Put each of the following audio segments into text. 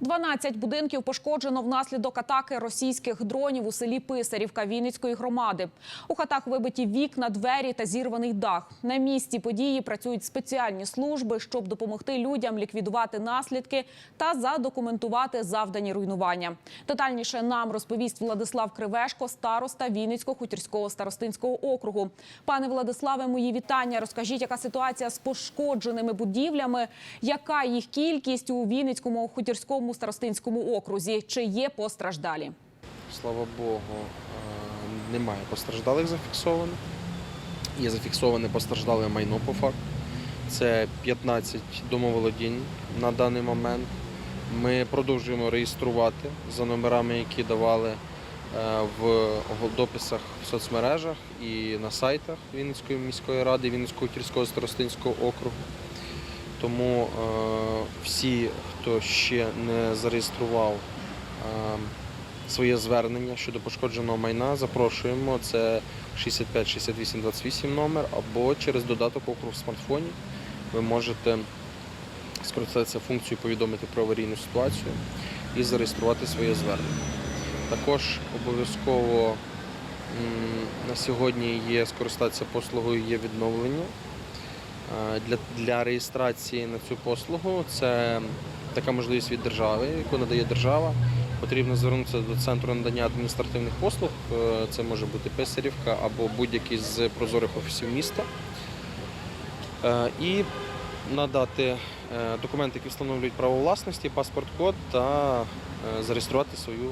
12 будинків пошкоджено внаслідок атаки російських дронів у селі Писарівка Вінницької громади. У хатах вибиті вікна, двері та зірваний дах. На місці події працюють спеціальні служби, щоб допомогти людям ліквідувати наслідки та задокументувати завдані руйнування. Детальніше нам розповість Владислав Кривешко, староста Вінницького хутірського старостинського округу. Пане Владиславе, мої вітання. Розкажіть, яка ситуація з пошкодженими будівлями, яка їх кількість у Вінницькому хутірському старостинському окрузі? Чи є постраждалі? Слава Богу, е, немає постраждалих зафіксованих. Є зафіксоване постраждале майно по факту. Це 15 домоволодінь на даний момент. Ми продовжуємо реєструвати за номерами, які давали е, в дописах в соцмережах і на сайтах Вінницької міської ради, Вінницького Тірського старостинського округу. Тому е, всі, хто ще не зареєстрував е, своє звернення щодо пошкодженого майна, запрошуємо. Це 65 68 28 номер або через додаток округ в смартфоні. Ви можете скористатися функцією повідомити про аварійну ситуацію і зареєструвати своє звернення. Також обов'язково на сьогодні є скористатися послугою є відновлення. Е, Для, для реєстрації на цю послугу це така можливість від держави, яку надає держава. Потрібно звернутися до центру надання адміністративних послуг. Е, Це може бути Писарівка або будь-який з прозорих офісів міста. Е, І надати документи, які встановлюють право власності, паспорт-код та зареєструвати свою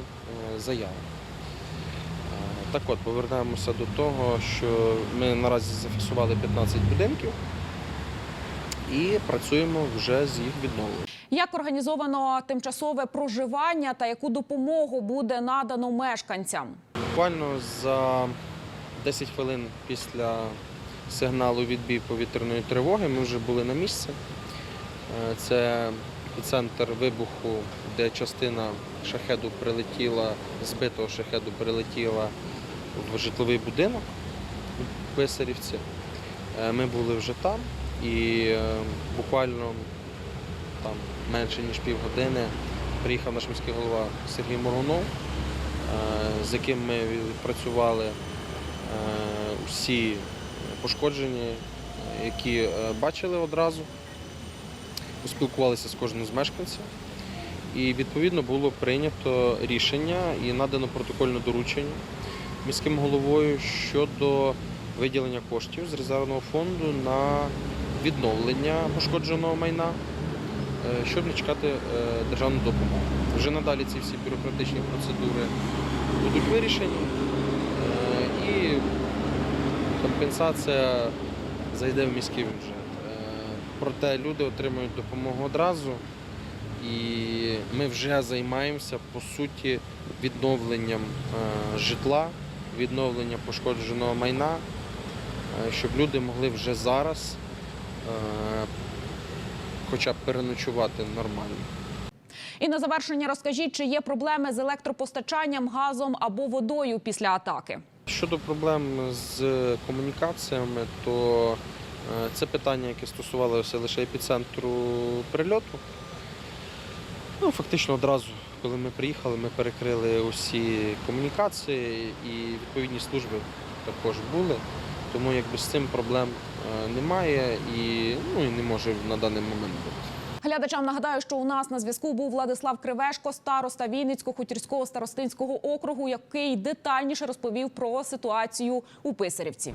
заяву. Так от, повернемося до того, що ми наразі зафіксували 15 будинків і працюємо вже з їх відновленням. Як організовано тимчасове проживання та яку допомогу буде надано мешканцям? Буквально за 10 хвилин після сигналу відбій повітряної тривоги ми вже були на місці. Е, Це епіцентр вибуху, де частина шахеду прилетіла, збитого шахеду прилетіла в житловий будинок у Писарівці. Е, Ми були вже там і е, буквально там менше ніж півгодини приїхав наш міський голова Сергій Моргунов, е, з яким ми відпрацювали е, усі пошкоджені, е, які бачили одразу, поспілкувалися з кожним з мешканців. І відповідно було прийнято рішення і надано протокольне доручення міським головою щодо виділення коштів з резервного фонду на відновлення пошкодженого майна, е, щоб не чекати е, державну допомогу. Вже надалі ці всі бюрократичні процедури будуть вирішені е, і компенсація зайде в міський бюджет. Проте люди отримують допомогу одразу. І ми вже займаємося по суті відновленням житла, відновленням пошкодженого майна, щоб люди могли вже зараз хоча б переночувати нормально. І на завершення розкажіть, чи є проблеми з електропостачанням, газом або водою після атаки? Щодо проблем з комунікаціями, то е, це питання, яке стосувалося лише епіцентру прильоту. Ну, фактично одразу, коли ми приїхали, ми перекрили усі комунікації і відповідні служби також були. Тому якби з цим проблем е, немає і, ну, і не може на даний момент бути. Глядачам нагадаю, що у нас на зв'язку був Владислав Кривешко, староста Вінницького хутірського старостинського округу, який детальніше розповів про ситуацію у Писарівці.